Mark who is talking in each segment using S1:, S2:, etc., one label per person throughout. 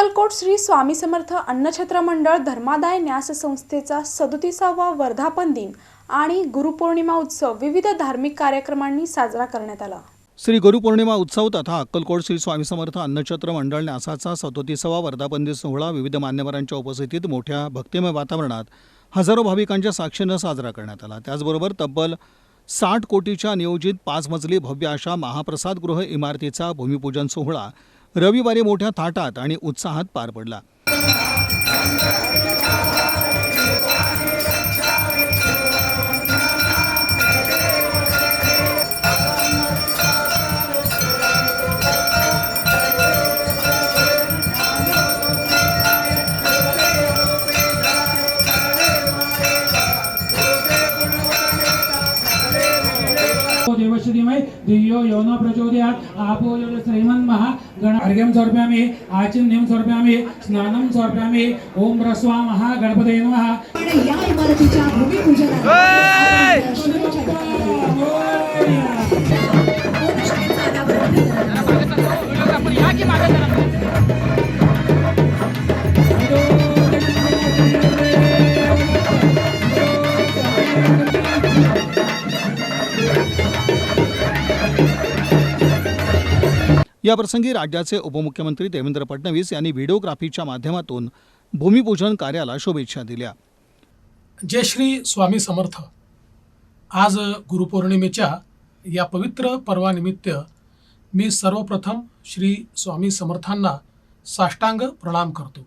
S1: अक्कलकोट श्री स्वामी समर्थ अन्नछत्र मंडळ धर्मादाय न्यास संस्थेचा सदोतीसावा वर्धापन दिन आणि गुरुपौर्णिमा उत्सव विविध धार्मिक कार्यक्रमांनी साजरा करण्यात आला.
S2: श्री गुरुपौर्णिमा उत्सव तथा अक्कलकोट श्री स्वामी समर्थ अन्नछत्र मंडळ न्यासाचा सदोतीसावा वर्धापन दिन सोहळा विविध मान्यवरांच्या उपस्थितीत मोठ्या भक्तिमय वातावरणात हजारो भाविकांच्या साक्षीनं साजरा करण्यात आला. त्याचबरोबर तब्बल साठ कोटीच्या नियोजित पाच मजली भव्य अशा महाप्रसादगृह इमारतीचा भूमिपूजन सोहळा रविवारी मोठ्या थाटात आणि उत्साहात पार पडला.
S3: देवस्य धीमहि धियो यो न प्रचोदयात्। आपो यो श्रीमन् महा गण अर्घ्यं समर्पयामि आचिन्यं समर्पयामि स्नानं समर्पयामि। ओम ह्रस्वा महा गणपतये नमः।
S4: आणि या इमारतीच्या भूमिपूजनाला
S2: याप्रसंगी राज्याचे उपमुख्यमंत्री देवेंद्र फडणवीस यांनी व्हिडिओग्राफीच्या माध्यमातून भूमिपूजन कार्याला शुभेच्छा दिल्या.
S5: जय श्री स्वामी समर्थ. आज गुरुपौर्णिमेच्या या पवित्र पर्वानिमित्त मी सर्वप्रथम श्री स्वामी समर्थांना साष्टांग प्रणाम करतो.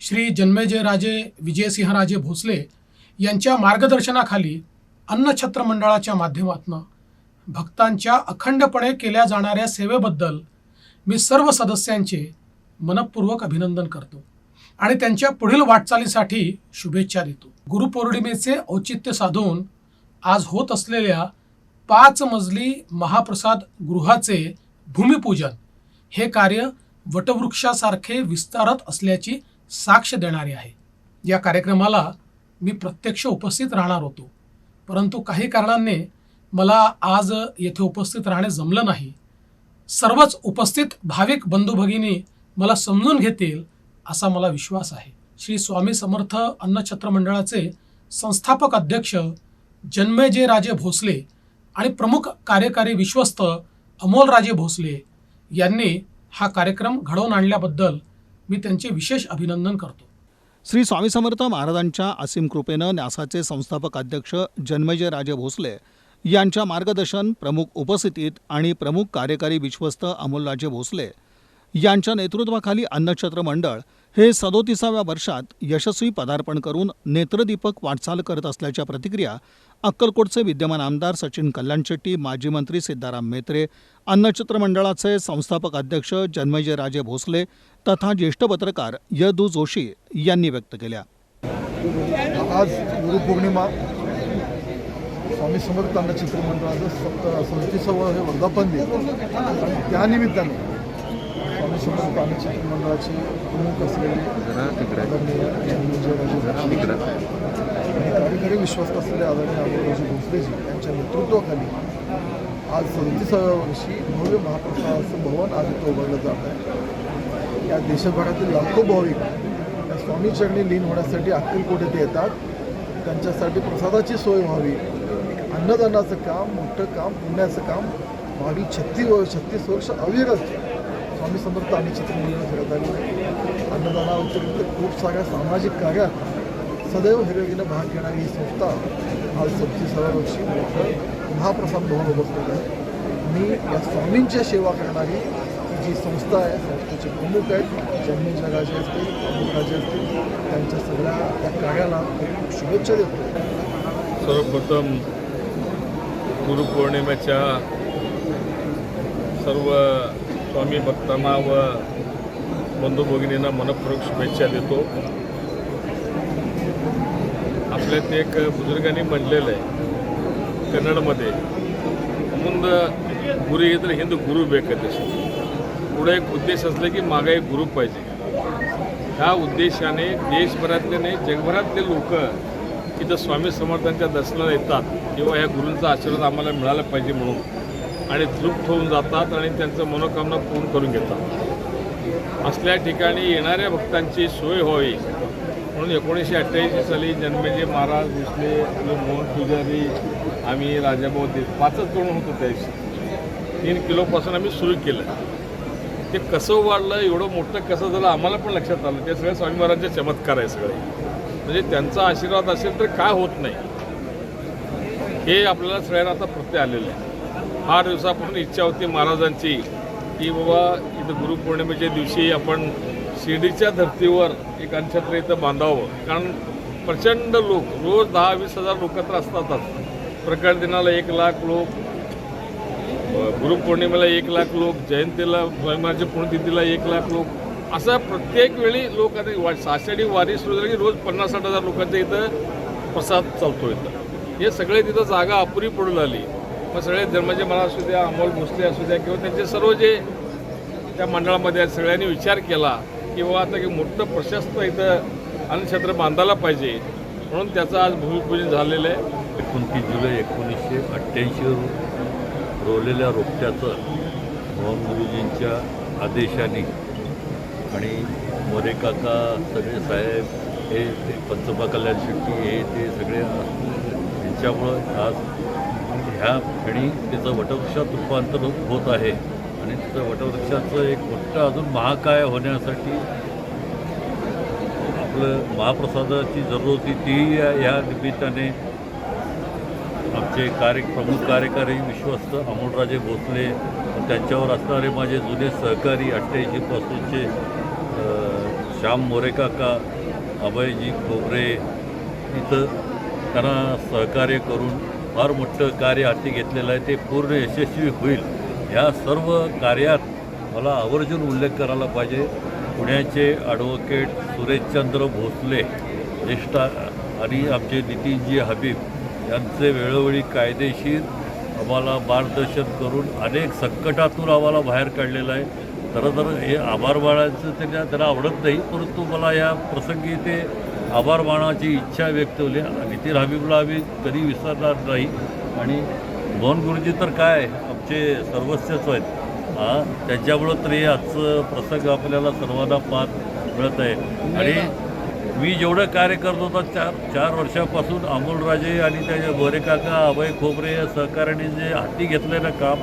S5: श्री जन्मेजय राजे विजयसिंहराजे भोसले यांच्या मार्गदर्शनाखाली अन्नछत्र मंडळाच्या माध्यमातून भक्तांच्या अखंडपणे केल्या जाणाऱ्या सेवेबद्दल मी सर्व सदस्यांचे मनपूर्वक अभिनंदन करतो आणि त्यांच्या पुढील वाटचालीसाठी शुभेच्छा देतो. गुरुपौर्णिमेचे औचित्य साधून आज होत असलेल्या पाच मजली महाप्रसाद गृहाचे भूमिपूजन हे कार्य वटवृक्षासारखे विस्तारत असल्याची साक्ष देणारे आहे. या कार्यक्रमाला मी प्रत्यक्ष उपस्थित राहणार होतो. परंतु काही कारणांनी मला आज येथे उपस्थित राहणे जमलं नाही. सर्वच उपस्थित भाविक बंधू भगिनी मला समजून घेतील असा मला विश्वास आहे. श्री स्वामी समर्थ अन्नछत्र मंडळाचे संस्थापक अध्यक्ष जन्मेजय राजे भोसले आणि प्रमुख कार्यकारी विश्वस्त अमोलराजे भोसले यांनी हा कार्यक्रम घडवून आणल्याबद्दल मी त्यांचे विशेष अभिनंदन करतो.
S2: श्री स्वामी समर्थ महाराजांच्या असीम कृपेनं न्यासाचे संस्थापक अध्यक्ष जन्मेजय राजे भोसले यांच्या मार्गदर्शन प्रमुख उपस्थितीत आणि प्रमुख कार्यकारी विश्वस्त अमोलराजे भोसले यांच्या नेतृत्वाखाली अन्नछत्र मंडळ हे सदोतीसाव्या वर्षात यशस्वी पदार्पण करून नेत्रदीपक वाटचाल करत असल्याच्या प्रतिक्रिया अक्कलकोटचे विद्यमान आमदार सचिन कल्याणशेट्टी माजी मंत्री सिद्धाराम मेत्रे अन्नछत्र मंडळाचे संस्थापक अध्यक्ष जन्मयजय राजे भोसले तथा ज्येष्ठ पत्रकार यदू जोशी यांनी व्यक्त केल्या.
S6: आज गुरुपौर्णिमा. स्वामी समर्थ अन्नचित्र मंडळाचं सप्त सदतीसावं हे वर्धापन दिन. आणि त्यानिमित्ताने स्वामी समर्थ अन्नचित्र मंडळाचे प्रमुख असलेले आणि कार्यकारी विश्वस्त असलेले आदरणीय अमोलराजे भोसलेजी यांच्या नेतृत्वाखाली आज सदतीसाव्या वर्षी भव्य महाप्रसादाचं भवन आज इथं उभारलं जात आहे. या देशभरातील लाखो भाविक या स्वामी चरणी लीन होण्यासाठी अक्कलकोट येथे येतात. त्यांच्यासाठी प्रसादाची सोय व्हावी. अन्नदानाचं काम मोठं काम पुण्याचं काम मागील छत्तीस वर्ष छत्तीस वर्ष अविरत. स्वामी समर्थ आणि चित्रमंदिर फिरत आली. अन्नदानाव्यतिरिक्त खूप साऱ्या सामाजिक कार्यात सदैव हिरवीनं भाग घेणारी ही संस्था आज सत्तीसाव्या वर्षी मोठं महाप्रसाद भवन उभारलेलं आहे. मी या स्वामींची सेवा करणारी ही जी संस्था आहे संस्थेचे प्रमुख आहेत ज्यांनी जगाचे असतील अमोल राजे असतील त्यांच्या सगळ्या त्या कार्याला खूप शुभेच्छा देतो
S7: सर्वप्रथम गुरुपौर्णिमेच्या सर्व स्वामी भक्तांना व बंधू भगिनींना मनपूर्वक शुभेच्छा देतो. आपल्यात एक बुजुर्गांनी म्हटलेलं आहे कन्नडमध्ये मुंद गुरु येत हिंद गुरु बेकदेश पुढे एक उद्देश असले की मागे एक गुरु पाहिजे. ह्या उद्देशाने देशभरातले नाही जगभरातले लोक तिथं स्वामी समर्थांच्या दर्शनाला येतात किंवा ह्या गुरूंचा आशीर्वाद आम्हाला मिळाला पाहिजे म्हणून. आणि तृप्त होऊन जातात आणि त्यांचं मनोकामना पूर्ण करून घेतात. असल्या ठिकाणी येणाऱ्या भक्तांची सोय व्हावी. म्हणून एकोणीसशे अठ्ठ्याऐंशी साली जन्मेजे महाराज भोसले आपले मोहन पुजारी आम्ही राजाभाऊ देत पाचच तरुण होतो त्याविषयी तीन किलोपासून आम्ही सुरू केलं. ते कसं वाढलं एवढं मोठं कसं झालं आम्हाला पण लक्षात आलं. ते सगळे स्वामी महाराजांचे चमत्कार आहे सगळे. म्हणजे त्यांचा आशीर्वाद असेल तर काय होत नाही. हे आपल्याला सगळ्यांना आता प्रत्यय आलेलं आहे. फार दिवसापासून इच्छा होती महाराजांची की बाबा इथं गुरुपौर्णिमेच्या दिवशी आपण शिर्डीच्या धर्तीवर एक अंशत्र इथं बांधावं. कारण प्रचंड लोक रोज दहा वीस हजार लोक तर असतातच. प्रकट दिनाला एक लाख लोक गुरुपौर्णिमेला एक लाख लोक जयंतीला स्वामीमाच्या पुण्यतिथीला एक लाख लोक. असं प्रत्येक वेळी लोक आता वा साषाढी वारी सुरू झाली की रोज पन्नास साठ हजार लोकांच्या इथं प्रसाद चालतो इथं. हे सगळे तिथं जागा अपुरी पडून आली. मग सगळे धर्माचे मला असू द्या अमोल भोसले असू द्या किंवा त्यांचे सर्व जे त्या मंडळामध्ये सगळ्यांनी विचार केला की बाबा आता की मोठं प्रशस्त इथं अन्नक्षेत्र बांधायला पाहिजे. म्हणून त्याचं आज भूमिपूजन झालेलं आहे.
S8: एकोणतीस जुलै एकोणीसशे अठ्ठ्याऐंशी रोवलेल्या रोपट्याचं मोहन गुरुजींच्या आदेशाने आणि मोरे काका सगळे साहेब हे ते पंचोबा कल्याण शेट्टी हे ते सगळे यांच्यामुळं आज ह्या क्षणी त्याचं वटवृक्षात रूपांतर होत आहे. आणि त्याचं वटवृक्षाचं एक मोठं अजून महाकाय होण्यासाठी आपलं महाप्रसादाची जरूर होती ती या निमित्ताने आमचे कार्य प्रमुख कार्यकारी विश्वस्त अमोलराजे भोसले त्यांच्यावर असणारे माझे जुने सहकारी अठ्ठ्याऐंशीपासूनचे श्याम मोरेकाका अभयजी खोबरे इथं त्यांना सहकार्य करून फार मोठं कार्य हाती घेतलेलं आहे. ते पूर्ण यशस्वी होईल. या सर्व कार्यात मला आवर्जून उल्लेख करायला पाहिजे. पुण्याचे ॲडव्होकेट सुरेशचंद्र भोसले ज्येष्ठ आणि आमचे नितीनजी हबीब यांचे वेळोवेळी कायदेशीर आम्हाला मार्गदर्शन करून अनेक संकटातून आम्हाला बाहेर काढलेलं आहे. खरं तर हे आभार बाळायचं त्यांना त्याला आवडत नाही परंतु मला या प्रसंगी ते आभार मानाची इच्छा व्यक्त होली. नितीन हबीबला आम्ही कधी विसरणार नाही. आणि मोहन गुरुजी तर काय आमचे सर्वस्वच आहेत. हां त्यांच्यामुळं तरी आजचं प्रसंग आपल्याला सर्वांना पाहत मिळत आहे. आणि मी जेवढं कार्य करत होता चार चार वर्षापासून अमोलराजे आणि त्याचे बोरे काका अभय खोबरे या सहकार्याने जे हाती घेतलेलं काम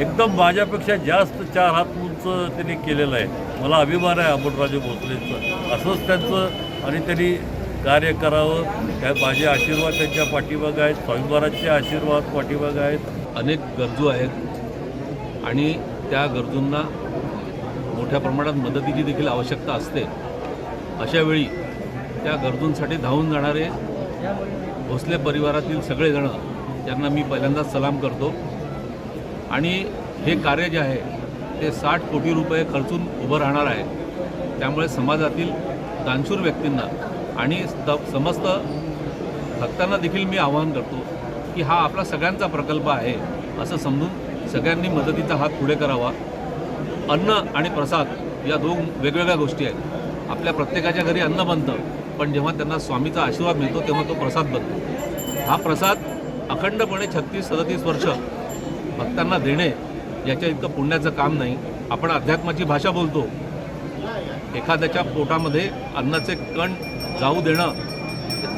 S8: एकदम माझ्यापेक्षा जास्त चार हात उंच त्यांनी केलेलं आहे. मला अभिमान आहे अमोलराजे भोसलेचं. असंच त्यांचं आणि त्यांनी कार्य करावं. त्या माझे आशीर्वाद त्यांच्या पाठीमागं आहेत. स्वामीवारांचे आशीर्वाद पाठीमागं आहेत.
S9: अनेक गरजू आहेत. आणि त्या गरजूंना मोठ्या प्रमाणात मदतीची देखील आवश्यकता असते. अशावेळी त्या गरजूंसाठी धावून जाणारे भोसले परिवारातील सगळेजणं त्यांना मी पहिल्यांदाच सलाम करतो. आणि हे कार्य जे आहे ते साठ कोटी रुपये खर्चून उभं राहणार आहे. त्यामुळे समाजातील दानशूर व्यक्तींना आणि समस्त भक्तांना देखील मी आवाहन करतो की हा आपला सगळ्यांचा प्रकल्प आहे असं समजून सगळ्यांनी मदतीचा हात पुढे करावा. अन्न आणि प्रसाद या दोन वेगवेगळ्या गोष्टी आहेत. आपल्या प्रत्येकाच्या घरी अन्न बनतं पण जेव्हा त्यांना स्वामीचा आशीर्वाद मिळतो तेव्हा तो प्रसाद बनतो. हा प्रसाद अखंडपणे छत्तीस सदतीस वर्ष भक्तांना देणे याच्या इतकं पुण्याचं काम नाही. आपण अध्यात्माची भाषा बोलतो. एखाद्याच्या पोटामध्ये अन्नाचे कण जाऊ देणं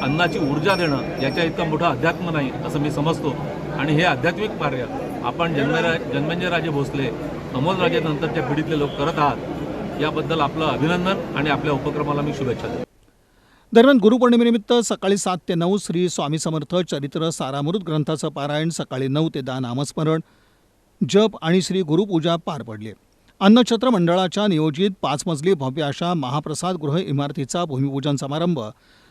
S9: अन्नाची ऊर्जा देणं याच्या इतकं मोठं अध्यात्म नाही असं मी समजतो. आणि हे आध्यात्मिक कार्य आपण जन्मेरा जन्मेंजयराजे भोसले अमोलराजे नंतरच्या पिढीतले लोक करत आहात याबद्दल आपलं अभिनंदन आणि आपल्या उपक्रमाला मी शुभेच्छा देतो.
S2: दरम्यान गुरुपौर्णिमेनिमित्त सकाळी सात ते नऊ श्री स्वामी समर्थ चरित्र सारामृत ग्रंथाचं पारायण सकाळी नऊ ते दहा नामस्मरण जप आणि श्री गुरुपूजा पार पडली. अन्नछत्र मंडळाच्या नियोजित पाच मजली भव्य अशा महाप्रसाद गृह इमारतीचा भूमिपूजन समारंभ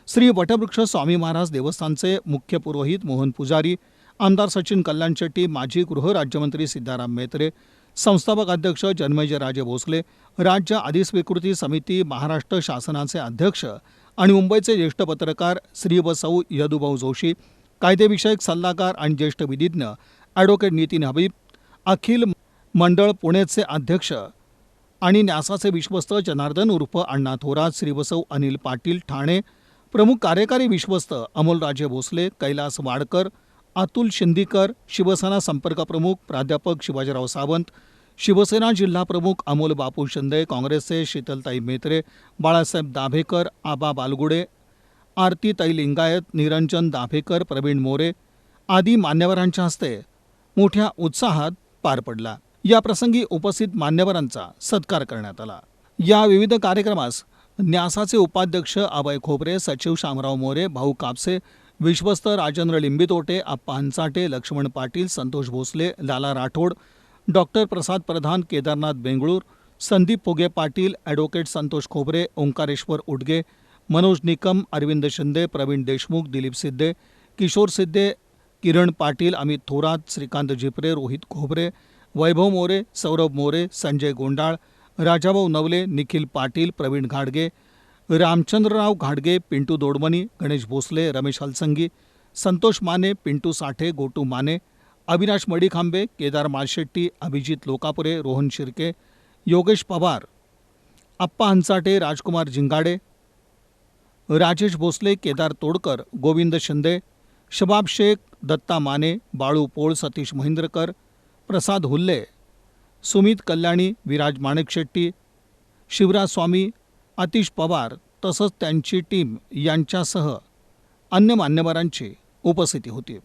S2: श्री वटवृक्ष स्वामी महाराज देवस्थानचे मुख्य पुरोहित मोहन पुजारी आमदार सचिन कल्याण शेट्टी माजी गृह राज्यमंत्री सिद्धाराम मेत्रे संस्थापक अध्यक्ष जन्मयजय राजे भोसले राज्य अधिस्वीकृती समिती महाराष्ट्र शासनाचे अध्यक्ष आणि मुंबईचे ज्येष्ठ पत्रकार श्रीबसाऊ यदुभाऊ जोशी कायदेविषयक सल्लागार आणि ज्येष्ठ विधिज्ञ ॲडव्होकेट नितीन हबीब अखिल मंडळ पुणेचे अध्यक्ष आणि न्यासाचे विश्वस्त जनार्दन उर्फ अण्णा थोरात श्रीबसव अनिल पाटील ठाणे प्रमुख कार्यकारी विश्वस्त अमोलराजे भोसले कैलास वाडकर अतुल शिंदीकर शिवसेना संपर्क प्रमुख प्राध्यापक शिवाजीराव सावंत शिवसेना जिल्हाप्रमुख अमोल बापू शिंदे काँग्रेसचे शीतलताई मेत्रे बाळासाहेब दाभेकर आबा बालगुडे आरतीताई लिंगायत निरंजन दाभेकर प्रवीण मोरे आदी मान्यवरांच्या हस्ते मोठ्या उत्साहात पार पडला. या प्रसंगी उपस्थित मान्यवरांचा सत्कार करण्यात आला. या विविध कार्यक्रमास न्यासाचे उपाध्यक्ष अभय खोबरे सचिव शामराव मोरे भाऊ कापसे विश्वस्त राजेंद्र लिंबितोटे आप्पा हंचाटे लक्ष्मण पाटील संतोष भोसले लाला राठोड डॉक्टर प्रसाद प्रधान केदारनाथ बेंगळूर संदीप फुगे पाटील ॲडव्होकेट संतोष खोबरे ओंकारेश्वर उडगे मनोज निकम अरविंद शिंदे प्रवीण देशमुख दिलीप सिद्धे किशोर सिद्धे किरण पाटील अमित थोरात श्रीकांत झिपरे रोहित खोबरे वैभव मोरे सौरभ मोरे संजय गोंडाळ राजाभाऊ नवले निखिल पाटील प्रवीण घाडगे रामचंद्रराव घाडगे पिंटू दोडमनी गणेश भोसले रमेश हलसंगी संतोष माने पिंटू साठे गोटू माने अविनाश मडीखांबे केदार माळशेट्टी अभिजित लोकापुरे रोहन शिर्के योगेश पवार आप्पा हंचाटे राजकुमार झिंगाडे राजेश भोसले केदार तोडकर गोविंद शिंदे शबाब शेख दत्ता माने बाळू पोळ सतीश महिंद्रकर प्रसाद हुल्ले सुमित कल्याणी विराज माणिकशेट्टी शिवराज स्वामी आतिश पवार तसंच त्यांची टीम यांच्यासह अन्य मान्यवरांची उपस्थिती होती.